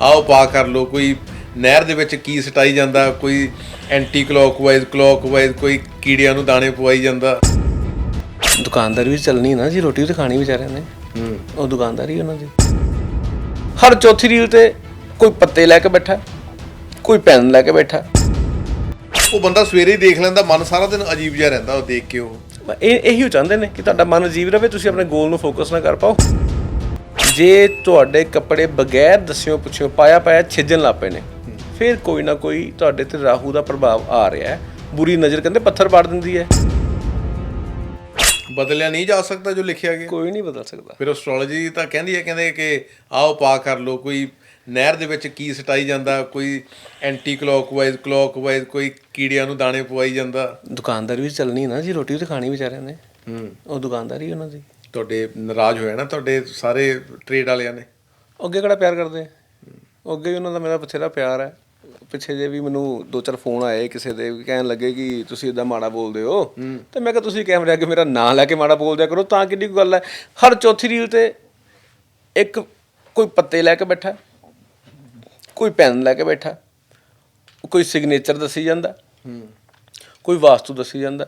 ਆਓ ਪਾ ਕਰ ਲੋ ਕੋਈ ਨਹਿਰ ਦੇ ਵਿੱਚ ਕੀ ਸਟਾਈ ਜਾਂਦਾ ਕੋਈ ਐਂਟੀ ਕਲੌਕਵਾਈਜ਼ ਕਲੌਕਵਾਈਜ਼ ਕੋਈ ਕੀੜਿਆਂ ਨੂੰ ਦਾਣੇ ਪਵਾਈ ਜਾਂਦਾ। ਦੁਕਾਨਦਾਰੀ ਵੀ ਚੱਲਣੀ ਨਾ ਜੀ ਰੋਟੀ ਤਾਂ ਖਾਣੀ ਵਿਚਾਰਿਆਂ ਨੇ। ਉਹ ਦੁਕਾਨਦਾਰੀ ਉਹਨਾਂ ਦੀ। ਹਰ ਚੌਥੀ ਰੀਲ ਤੇ ਕੋਈ ਪੱਤੇ ਲੈ ਕੇ ਬੈਠਾ ਕੋਈ ਪੈਨ ਲੈ ਕੇ ਬੈਠਾ। ਉਹ ਬੰਦਾ ਸਵੇਰੇ ਹੀ ਦੇਖ ਲੈਂਦਾ ਮਨ ਸਾਰਾ ਦਿਨ ਅਜੀਬ ਜਿਹਾ ਰਹਿੰਦਾ ਉਹ ਦੇਖ ਕੇ ਉਹ। ਇਹ ਇਹੀ ਉਹ ਚਾਹੁੰਦੇ ਨੇ ਕਿ ਤੁਹਾਡਾ ਮਨ ਅਜੀਬ ਰਵੇ ਤੁਸੀਂ ਆਪਣੇ ਗੋਲ ਨੂੰ ਫੋਕਸ ਨਾ ਕਰ ਪਾਓ। ਜੇ ਤੁਹਾਡੇ ਕੱਪੜੇ ਬਗੈਰ ਦੱਸਿਓ ਪੁੱਛਿਓ ਪਾਇਆ ਪਾਇਆ ਛਿੱਜਣ ਲੱਪੇ ਨੇ ਫਿਰ ਕੋਈ ਨਾ ਕੋਈ ਤੁਹਾਡੇ ਤੇ ਰਾਹੂ ਦਾ ਪ੍ਰਭਾਵ ਆ ਰਿਹਾ ਹੈ। ਬੁਰੀ ਨਜ਼ਰ ਕਹਿੰਦੇ ਪੱਥਰ ਪਾੜ ਦਿੰਦੀ ਹੈ। ਬਦਲਿਆ ਨਹੀਂ ਜਾ ਸਕਦਾ ਜੋ ਲਿਖਿਆ ਗਿਆ। ਕੋਈ ਨਹੀਂ ਬਦਲ ਸਕਦਾ। ਫਿਰ ਐਸਟ੍ਰੋਲੋਜੀ ਤਾਂ ਕਹਿੰਦੀ ਹੈ ਕਹਿੰਦੇ ਕਿ ਆਓ ਪਾ ਕਰ ਲੋ ਕੋਈ ਨਹਿਰ ਦੇ ਵਿੱਚ ਕੀ ਸਟਾਈ ਜਾਂਦਾ ਕੋਈ ਐਂਟੀ ਕਲੌਕਵਾਈਜ਼ ਕਲੌਕਵਾਈਜ਼ ਕੋਈ ਕੀੜਿਆਂ ਨੂੰ ਦਾਣੇ ਪਵਾਈ ਜਾਂਦਾ। ਦੁਕਾਨਦਾਰੀ ਵੀ ਚੱਲਣੀ ਨਾ ਜੀ ਰੋਟੀ ਵੀ ਤਾਂ ਖਾਣੀ ਵਿਚਾਰਿਆਂ ਨੇ। ਉਹ ਦੁਕਾਨਦਾਰੀ ਉਹਨਾਂ ਦੀ। ਤੁਹਾਡੇ ਨਾਰਾਜ਼ ਹੋਇਆ ਨਾ ਤੁਹਾਡੇ ਸਾਰੇ ਟ੍ਰੇਡ ਵਾਲਿਆਂ ਨੇ। ਅੱਗੇ ਕਿਹੜਾ ਪਿਆਰ ਕਰਦੇ ਆ? ਅੱਗੇ ਵੀ ਉਹਨਾਂ ਦਾ ਮੇਰਾ ਬਥੇਰਾ ਪਿਆਰ ਹੈ ਪਿੱਛੇ ਜੇ ਵੀ ਮੈਨੂੰ ਦੋ ਚਾਰ ਫੋਨ ਆਏ ਕਿਸੇ ਦੇ ਵੀ ਕਹਿਣ ਲੱਗੇ ਕਿ ਤੁਸੀਂ ਇਦਾਂ ਮਾੜਾ ਬੋਲਦੇ ਹੋ ਤੇ ਮੈਂ ਕਿਹਾ ਤੁਸੀਂ ਕੈਮਰੇ ਅੱਗੇ ਮੇਰਾ ਨਾਂ ਲੈ ਕੇ ਮਾੜਾ ਬੋਲਦਿਆ ਕਰੋ ਤਾਂ ਕਿੰਨੀ ਕੁ ਗੱਲ ਹੈ ਹਰ ਚੌਥੀ ਰੀਲ ਤੇ ਇੱਕ ਕੋਈ ਪੱਤੇ ਲੈ ਕੇ ਬੈਠਾ ਕੋਈ ਪੈਨ ਲੈ ਕੇ ਬੈਠਾ ਕੋਈ ਸਿਗਨੇਚਰ ਦੱਸੀ ਜਾਂਦਾ ਕੋਈ ਵਾਸਤੂ ਦੱਸੀ ਜਾਂਦਾ।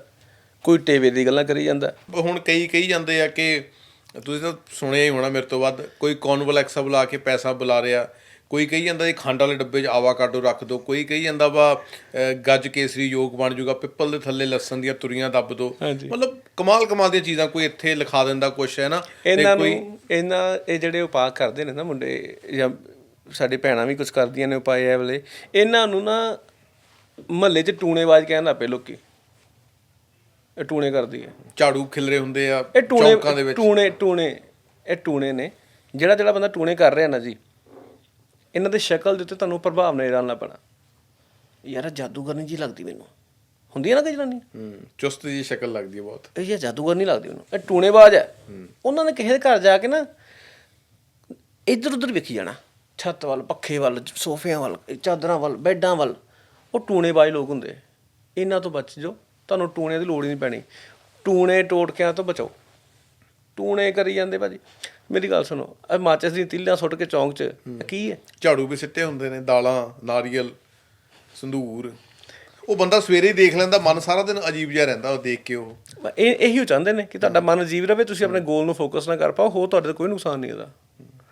ਕੋਈ ਟੇਵੇ ਦੀ ਗੱਲਾਂ ਕਰੀ ਜਾਂਦਾ। ਹੁਣ ਕਈ ਕਹੀ ਜਾਂਦੇ ਆ ਕਿ ਤੁਸੀਂ ਤਾਂ ਸੁਣਿਆ ਹੀ ਹੋਣਾ ਮੇਰੇ ਤੋਂ ਵੱਧ ਕੋਈ ਕੌਨਵਲੈਕਸਾ ਬੁਲਾ ਕੇ ਪੈਸਾ ਬੁਲਾ ਰਿਹਾ ਕੋਈ ਕਹੀ ਜਾਂਦਾ ਇਹ ਖੰਡ ਵਾਲੇ ਡੱਬੇ 'ਚ ਆਵਾਕਾਡੋ ਰੱਖ ਦਿਓ ਕੋਈ ਕਹੀ ਜਾਂਦਾ ਵਾ ਗੱਜ ਕੇਸਰੀ ਯੋਗ ਬਣ ਜਾਊਗਾ ਪਿੱਪਲ ਦੇ ਥੱਲੇ ਲਸਣ ਦੀਆਂ ਤੁਰੀਆਂ ਦੱਬ ਦਿਓ। ਮਤਲਬ ਕਮਾਲ ਕਮਾਲ ਦੀਆਂ ਚੀਜ਼ਾਂ ਕੋਈ ਇੱਥੇ ਲਿਖਾ ਦਿੰਦਾ ਕੁਛ ਹੈ ਨਾ? ਇਹਨਾਂ ਨੂੰ ਇਹਨਾਂ ਇਹ ਜਿਹੜੇ ਉਪਾਅ ਕਰਦੇ ਨੇ ਨਾ ਮੁੰਡੇ ਜਾਂ ਸਾਡੀ ਭੈਣਾਂ ਵੀ ਕੁਝ ਕਰਦੀਆਂ ਨੇ ਉਪਾਅ ਇਹ ਵੇਲੇ ਇਹਨਾਂ ਨੂੰ ਨਾ ਮਹੱਲੇ 'ਚ ਟੂਣੇਬਾਜ਼ ਕਹਿਣ ਲੱਗ ਪਏ ਲੋਕੀ। ਇਹ ਟੂਣੇ ਕਰਦੀ ਹੈ। ਝਾੜੂ ਖਿਲਰੇ ਹੁੰਦੇ ਆ ਇਹ ਟੂਣੇ ਚੌਂਕਾਂ ਦੇ ਵਿੱਚ। ਟੂਣੇ ਟੂਣੇ ਇਹ ਟੂਣੇ ਨੇ। ਜਿਹੜਾ ਜਿਹੜਾ ਬੰਦਾ ਟੂਣੇ ਕਰ ਰਿਹਾ ਨਾ ਜੀ ਇਹਨਾਂ ਦੇ ਸ਼ਕਲ ਦੇ ਉੱਤੇ ਤੁਹਾਨੂੰ ਪ੍ਰਭਾਵ ਨਹੀਂ ਰਹਿਣਾ ਪੈਣਾ। ਯਾਰ ਇਹ ਜਾਦੂਗਰਨੀ ਜੀ ਲੱਗਦੀ ਮੈਨੂੰ। ਹੁੰਦੀ ਹੈ ਨਾ ਕਿ ਜਨਾਨੀ? ਹੂੰ ਚੁਸਤ ਜੀ ਸ਼ਕਲ ਲੱਗਦੀ ਹੈ ਬਹੁਤ। ਇਹ ਜਿਹਾ ਜਾਦੂਗਰ ਨਹੀਂ ਲੱਗਦੀ ਉਹਨੂੰ। ਇਹ ਟੂਣੇਬਾਜ਼ ਹੈ। ਉਹਨਾਂ ਨੇ ਕਿਸੇ ਦੇ ਘਰ ਜਾ ਕੇ ਨਾ ਇੱਧਰ ਉੱਧਰ ਵੇਖੀ ਜਾਣਾ। ਛੱਤ ਵੱਲ ਪੱਖੇ ਵੱਲ ਸੋਫਿਆਂ ਵੱਲ ਚਾਦਰਾਂ ਵੱਲ ਬੈੱਡਾਂ ਵੱਲ। ਉਹ ਟੂਣੇਬਾਜ਼ ਲੋਕ ਹੁੰਦੇ। ਇਹਨਾਂ ਤੋਂ ਬਚ ਜਾਓ। ਤੁਹਾਨੂੰ ਟੂਣੇ ਦੀ ਲੋੜ ਹੀ ਨਹੀਂ ਪੈਣੀ। ਟੂਣੇ ਟੋਟਕਿਆਂ ਤੋਂ ਬਚੋ ਟੂਣੇ ਕਰੀ ਜਾਂਦੇ ਭਾਜੀ। ਮੇਰੀ ਗੱਲ ਸੁਣੋ ਇਹ ਮਾਚਸ ਦੀਆਂ ਤਿੱਲੀਆਂ ਸੁੱਟ ਕੇ ਚੌਂਕ 'ਚ ਇਹ ਕੀ ਹੈ? ਝਾੜੂ ਵੀ ਸਿੱਟੇ ਹੁੰਦੇ ਨੇ ਦਾਲਾਂ ਨਾਰੀਅਲ ਸੰਧੂਰ ਉਹ ਬੰਦਾ ਸਵੇਰੇ ਹੀ ਦੇਖ ਲੈਂਦਾ ਮਨ ਸਾਰਾ ਦਿਨ ਅਜੀਬ ਜਿਹਾ ਰਹਿੰਦਾ ਉਹ ਦੇਖ ਕੇ ਉਹ। ਇਹ ਇਹੀ ਚਾਹੁੰਦੇ ਨੇ ਕਿ ਤੁਹਾਡਾ ਮਨ ਅਜੀਬ ਰਵੇ ਤੁਸੀਂ ਆਪਣੇ ਗੋਲ ਨੂੰ ਫੋਕਸ ਨਾ ਕਰ ਪਾਓ ਹੋਰ ਤੁਹਾਡੇ ਤੇ ਕੋਈ ਨੁਕਸਾਨ ਨਹੀਂ ਇਹਦਾ।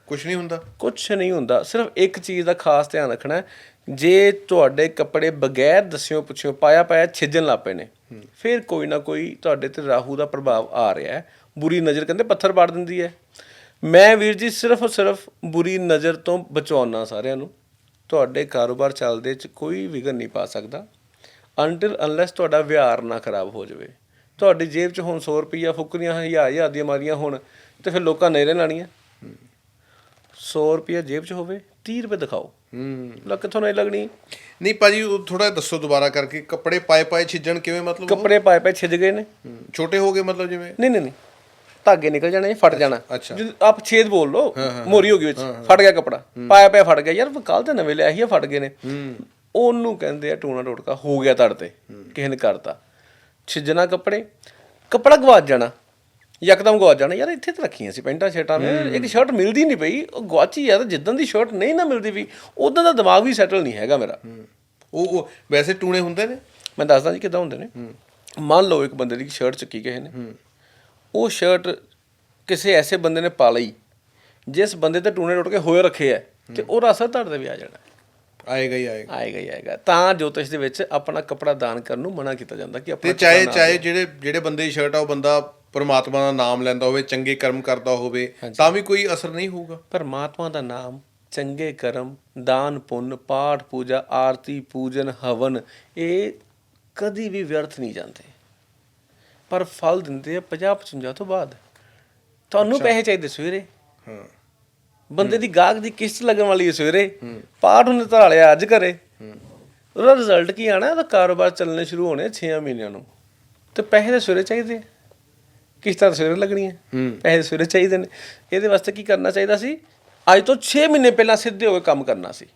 ਕੁਝ ਨਹੀਂ ਹੁੰਦਾ। ਕੁਝ ਨਹੀਂ ਹੁੰਦਾ ਸਿਰਫ ਇੱਕ ਚੀਜ਼ ਦਾ ਖਾਸ ਧਿਆਨ ਰੱਖਣਾ ਹੈ, ਜੇ ਤੁਹਾਡੇ ਕੱਪੜੇ ਬਗੈਰ ਦੱਸਿਓ ਪੁੱਛਿਓ ਪਾਇਆ ਪਾਇਆ ਛਿੱਜਣ ਲੱਪੇ ਨੇ। ਫਿਰ ਕੋਈ ਨਾ ਕੋਈ ਤੁਹਾਡੇ ਤੇ ਰਾਹੂ ਦਾ ਪ੍ਰਭਾਵ ਆ ਰਿਹਾ ਹੈ। ਬੁਰੀ ਨਜ਼ਰ ਕਹਿੰਦੇ ਪੱਥਰ ਪਾੜ ਦਿੰਦੀ ਹੈ। ਮੈਂ ਵੀਰ ਜੀ ਸਿਰਫ ਸਿਰਫ ਬੁਰੀ ਨਜ਼ਰ ਤੋਂ ਬਚਾਉਣਾ ਸਾਰਿਆਂ ਨੂੰ। ਤੁਹਾਡੇ ਕਾਰੋਬਾਰ ਚੱਲਦੇ ਚ ਕੋਈ ਵਿਘਨ ਨਹੀਂ ਪਾ ਸਕਦਾ। ਅੰਟਿਲ ਅਨਲੈਸ ਤੁਹਾਡਾ ਵਿਹਾਰ ਨਾ ਖਰਾਬ ਹੋ ਜਾਵੇ। ਤੁਹਾਡੀ ਜੇਬ 'ਚ ਹੁਣ 100 ਰੁਪਈਆ ਫੁਕਰੀਆਂ ਹਜ਼ਾਰ ਹਜ਼ਾਰ ਦੀਆਂ ਮਾਰੀਆਂ ਹੁਣ ਤੇ ਫਿਰ ਲੋਕਾਂ ਨੇਰੇ ਲਾਣੀਆਂ 100 ਰੁਪਿਆ ਜੇਬ 'ਚ ਹੋਵੇ 30 ਰੁਪਏ ਦਿਖਾਓ। ਹੂੰ। ਲੱਗ ਕਿੱਥੋਂ ਨਹੀਂ ਲੱਗਣੀ? ਨਹੀਂ ਭਾਜੀ ਉਹ ਥੋੜਾ ਦੱਸੋ ਦੁਬਾਰਾ ਕਰਕੇ ਕੱਪੜੇ ਪਾਏ ਪਾਏ ਛਿੱਜਣ ਕਿਵੇਂ ਮਤਲਬ? ਕੱਪੜੇ ਪਾਏ ਪਾਏ ਛਿੱਜ ਗਏ ਨੇ। ਛੋਟੇ ਹੋ ਗਏ ਮਤਲਬ ਜਿਵੇਂ? ਨਹੀਂ ਨਹੀਂ ਨਹੀਂ। ਧਾਗੇ ਨਿਕਲ ਜਾਣੇ ਫਟ ਜਾਣਾ। ਆਪ ਛੇਦ ਬੋਲ ਲੋ ਮੋਰੀ ਹੋ ਗਈ ਵਿੱਚ ਫਟ ਗਿਆ ਕੱਪੜਾ। ਪਾਇਆ ਪਾਇਆ ਫਟ ਗਿਆ ਯਾਰ ਕੱਲ ਤੇ ਨਵੇਂ ਲਿਆ ਸੀ ਫਟ ਗਏ ਨੇ। ਉਹਨੂੰ ਕਹਿੰਦੇ ਆ ਟੂਣਾ ਟੋਟਕਾ ਹੋ ਗਿਆ ਤੜ ਤੇ ਕਿਸੇ ਨੇ ਕਰਤਾ। ਛਿੱਜਣਾ ਕੱਪੜੇ ਕੱਪੜਾ ਗਵਾਚ ਜਾਣਾ। ਯਕਦਮ ਗਵਾਚ ਜਾਣਾ ਯਾਰ ਇੱਥੇ ਤਾਂ ਰੱਖੀਆਂ ਸੀ ਪੈਂਟਾਂ ਸ਼ਰਟਾਂ। ਨੇ ਇੱਕ ਸ਼ਰਟ ਮਿਲਦੀ ਨਹੀਂ ਪਈ ਉਹ ਗਵਾਚੀ ਯਾਰ ਜਿੱਦਾਂ ਦੀ ਸ਼ਰਟ ਨਹੀਂ ਨਾ ਮਿਲਦੀ ਵੀ ਉਦਾਂ ਦਾ ਦਿਮਾਗ ਵੀ ਸੈਟਲ ਨਹੀਂ ਹੈਗਾ ਮੇਰਾ। ਉਹ ਉਹ ਵੈਸੇ ਟੂਣੇ ਹੁੰਦੇ ਨੇ? ਮੈਂ ਦੱਸਦਾ ਜੀ ਕਿਦਾਂ ਹੁੰਦੇ ਨੇ। ਮੰਨ ਲਓ ਇੱਕ ਬੰਦੇ ਦੀ ਸ਼ਰਟ ਚੱਕੀ ਕਿਸੇ ਨੇ। ਉਹ ਸ਼ਰਟ ਕਿਸੇ ਐਸੇ ਬੰਦੇ ਨੇ ਪਾ ਲਈ ਜਿਸ ਬੰਦੇ ਤੇ ਟੂਣੇ ਟੁੱਟ ਕੇ ਹੋਏ ਰੱਖੇ ਐ ਤੇ ਉਹਦਾ ਅਸਰ ਤੁਹਾਡੇ ਤੇ ਵੀ ਆ ਜਾਣਾ। ਆਏਗਾ ਹੀ ਆਏਗਾ। ਆਏਗਾ ਹੀ ਆਏਗਾ। ਤਾਂ ਜੋਤਿਸ਼ ਦੇ ਵਿੱਚ ਆਪਣਾ ਕੱਪੜਾ ਦਾਨ ਕਰਨ ਨੂੰ ਮਨਾ ਕੀਤਾ ਜਾਂਦਾ ਕਿ ਤੇ ਆਪਣਾ ਚਾਹੇ ਚਾਹੇ ਜਿਹੜੇ ਜਿਹੜੇ ਬੰਦੇ ਦੀ ਸ਼ਰਟ ਆ ਉਹ ਬੰਦਾ ਪਰਮਾਤਮਾ ਦਾ ਨਾਮ ਲੈਂਦਾ ਹੋਵੇ ਚੰਗੇ ਕਰਮ ਕਰਦਾ ਹੋਵੇ ਤਾਂ ਵੀ ਕੋਈ ਅਸਰ ਨਹੀਂ ਹੋਊਗਾ। ਪਰਮਾਤਮਾ ਦਾ ਨਾਮ ਚੰਗੇ ਕਰਮ ਦਾਨ ਪੁੰਨ ਪਾਠ ਪੂਜਾ ਆਰਤੀ ਪੂਜਨ ਹਵਨ ਇਹ ਕਦੀ ਵੀ ਵਿਅਰਥ ਨਹੀਂ ਜਾਂਦੇ। ਪਰ ਫਲ ਦਿੰਦੇ ਆ 50 55 ਤੋਂ ਬਾਅਦ। ਤੁਹਾਨੂੰ ਪੈਸੇ ਚਾਹੀਦੇ ਸਵੇਰੇ। ਹਾਂ। ਬੰਦੇ ਦੀ ਗਾਹਕ ਦੀ ਕਿਸ਼ਤ ਲੱਗਣ ਵਾਲੀ ਹੈ ਸਵੇਰੇ। ਪਾਠ ਉਹਨੇ ਧਾਰ ਲਿਆ ਅੱਜ ਘਰੇ। ਉਹਦਾ ਰਿਜ਼ਲਟ ਕੀ ਆਣਾ? ਉਹਦਾ ਕਾਰੋਬਾਰ ਚੱਲਣੇ ਸ਼ੁਰੂ ਹੋਣੇ 6 ਮਹੀਨਿਆਂ ਨੂੰ। ਤੇ ਪੈਸੇ ਤਾਂ ਸਵੇਰੇ ਚਾਹੀਦੇ ਆ। ਕਿਸ਼ਤਾਂ ਤਾਂ ਸਵੇਰੇ ਲੱਗਣੀਆਂ? ਪੈਸੇ ਸਵੇਰੇ ਚਾਹੀਦੇ ਨੇ। ਇਹਦੇ ਵਾਸਤੇ ਕੀ ਕਰਨਾ ਚਾਹੀਦਾ ਸੀ? ਅੱਜ ਤੋਂ 6 ਮਹੀਨੇ ਪਹਿਲਾਂ ਸਿੱਧੇ ਹੋ ਕੇ ਕੰਮ ਕਰਨਾ ਸੀ।